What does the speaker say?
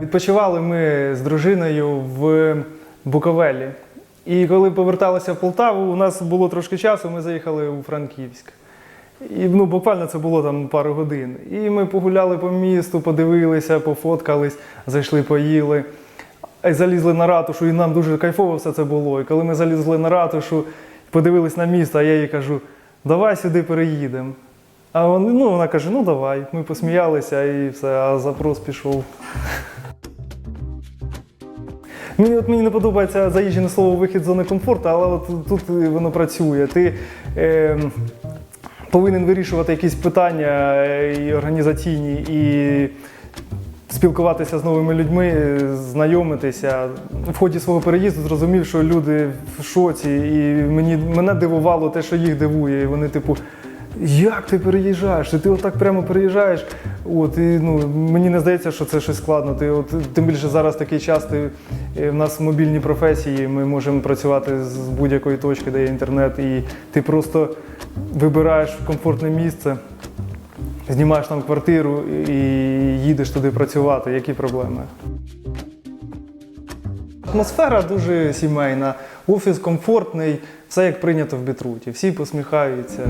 відпочивали ми з дружиною в Буковелі. І коли поверталися в Полтаву, у нас було трошки часу, ми заїхали у Франківськ. І ну, буквально це було там пару годин. І ми погуляли по місту, подивилися, пофоткались, зайшли, поїли. Залізли на ратушу, і нам дуже кайфово все це було. І коли ми залізли на ратушу, подивились на місто, а я їй кажу, давай сюди переїдемо. А вони, ну, вона каже, ну давай. Ми посміялися і все, а запрос пішов. Мені, от мені не подобається заїжджене слово вихід з зони комфорту, але от тут воно працює. Ти е, повинен вирішувати якісь питання е, і організаційні, і спілкуватися з новими людьми, знайомитися. В ході свого переїзду зрозумів, що люди в шоці, і мені, мене дивувало те, що їх дивує. І вони, типу, як ти переїжджаєш? Ти отак прямо переїжджаєш. От, і, ну, мені не здається, що це щось складно. Ти, от, тим більше зараз такий час, ти, е, в нас мобільні професії, ми можемо працювати з будь-якої точки, де є інтернет, і ти просто вибираєш комфортне місце, знімаєш там квартиру і їдеш туди працювати. Які проблеми? Атмосфера дуже сімейна, офіс комфортний, все як прийнято в Бітруті. Всі посміхаються.